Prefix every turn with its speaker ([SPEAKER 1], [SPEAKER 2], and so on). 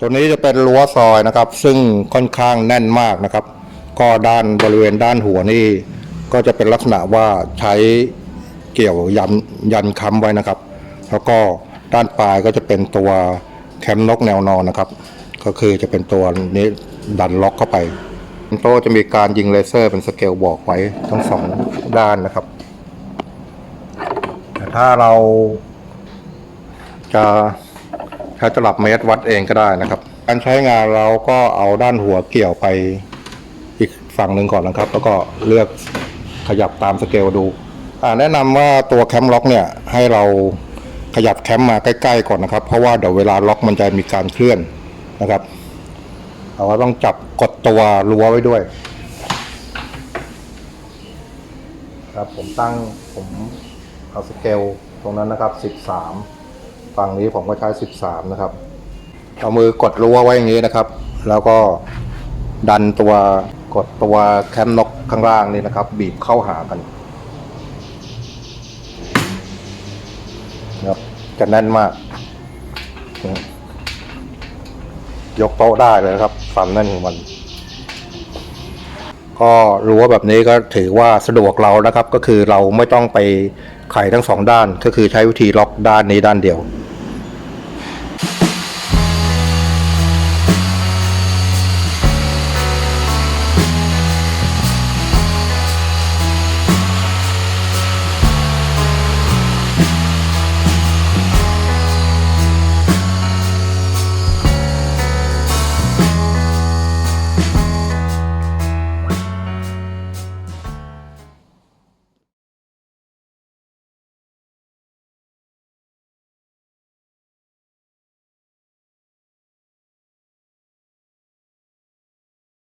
[SPEAKER 1] ตัวนี้จะเป็นรั้วซอยนะครับ ซึ่งค่อนข้างแน่นมากนะครับ ก็ด้านบริเวณด้านหัวนี่ก็จะเป็นลักษณะว่าใช้เกี่ยวยันยันค้ำไว้นะครับ แล้วก็ด้านปลายก็จะเป็นตัวแคมนกแนวนอนนะครับ ก็คือจะเป็นตัวนี้ดันล็อกเข้าไปโต๊ะจะมีการยิงเลเซอร์เป็นสเกลบอกไว้ทั้งสองด้านนะครับแต่ถ้าเราจะ ใช้ตลับเมตรวัดเองก็ได้นะครับ การใช้งานเราก็เอาด้านหัวเกี่ยวไปอีกฝั่งหนึ่งก่อนนะครับ แล้วก็เลือกขยับตามสเกลดูอ่าแนะนำว่าตัวแคมล็อกเนี่ยให้เราขยับแคมมาใกล้ๆก่อนนะครับ เพราะว่าเดี๋ยวเวลาล็อกมันจะมีการเคลื่อนนะครับเราก็ต้องจับกดตัวรั้วไว้ด้วย ครับผมตั้งผมเอาสเกลตรงนั้นนะครับ 13 ฝั่งนี้ผมก็ใช้13 นะครับ เอามือกดรั้วไว้อย่างนี้นะครับ แล้วก็ดันตัวกดตัวแคมนกข้างล่างนี่นะครับ บีบเข้าหากันนะครับจะแน่นมาก ยกโต๊ะได้เลยนะครับความแน่นของมัน ก็รั้วแบบนี้ก็ถือว่าสะดวกเรานะครับ ก็คือเราไม่ต้องไปไขทั้งสองด้าน ก็คือใช้วิธีล็อกด้านนี้ด้านเดียว